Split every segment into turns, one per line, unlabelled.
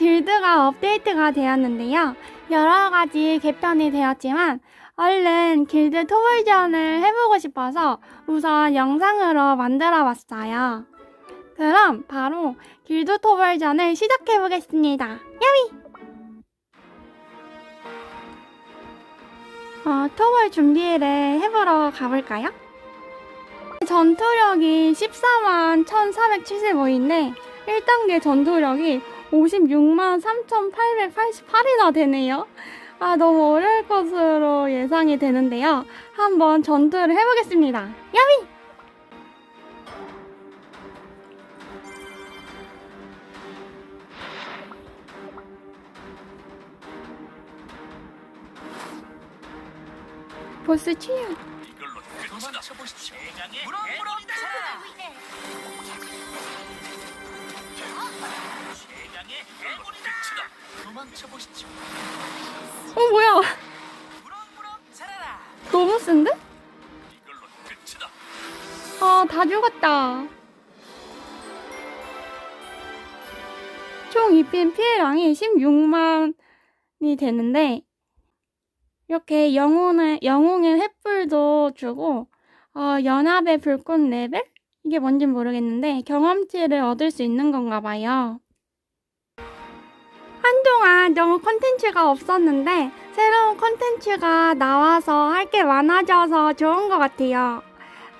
길드가 업데이트가 되었는데요. 여러 가지 개편이 되었지만 얼른 길드 토벌전을 해보고 싶어서 우선 영상으로 만들어 봤어요. 그럼 바로 길드 토벌전을 시작해 보겠습니다. 야미! 어, 토벌 준비를 해보러 가볼까요? 전투력이 14만 1475인데 1단계 전투력이 56만 3888이나 되네요. 아, 너무 어려울 것으로 예상이 되는데요. 한번 전투를 해보겠습니다. 야미! 보스 출연!
이걸로 끝이다. 쳐보십시 도망쳐 보십시오.
어, 뭐야!
무럭무럭 자라라.
너무 센데?
이걸로 끝이다.
아, 다 죽었다. 총 입힌 피해량이 16만이 되는데, 이렇게 영혼의, 영웅의 횃불도 주고, 어, 연합의 불꽃 레벨? 이게 뭔진 모르겠는데, 경험치를 얻을 수 있는 건가 봐요. 한동안 너무 콘텐츠가 없었는데, 새로운 콘텐츠가 나와서 할 게 많아져서 좋은 것 같아요.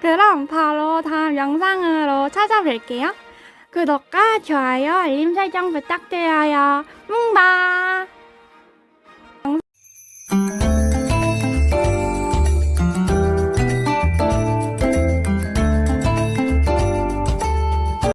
그럼 바로 다음 영상으로 찾아뵐게요. 구독과 좋아요, 알림 설정 부탁드려요. 뭉바!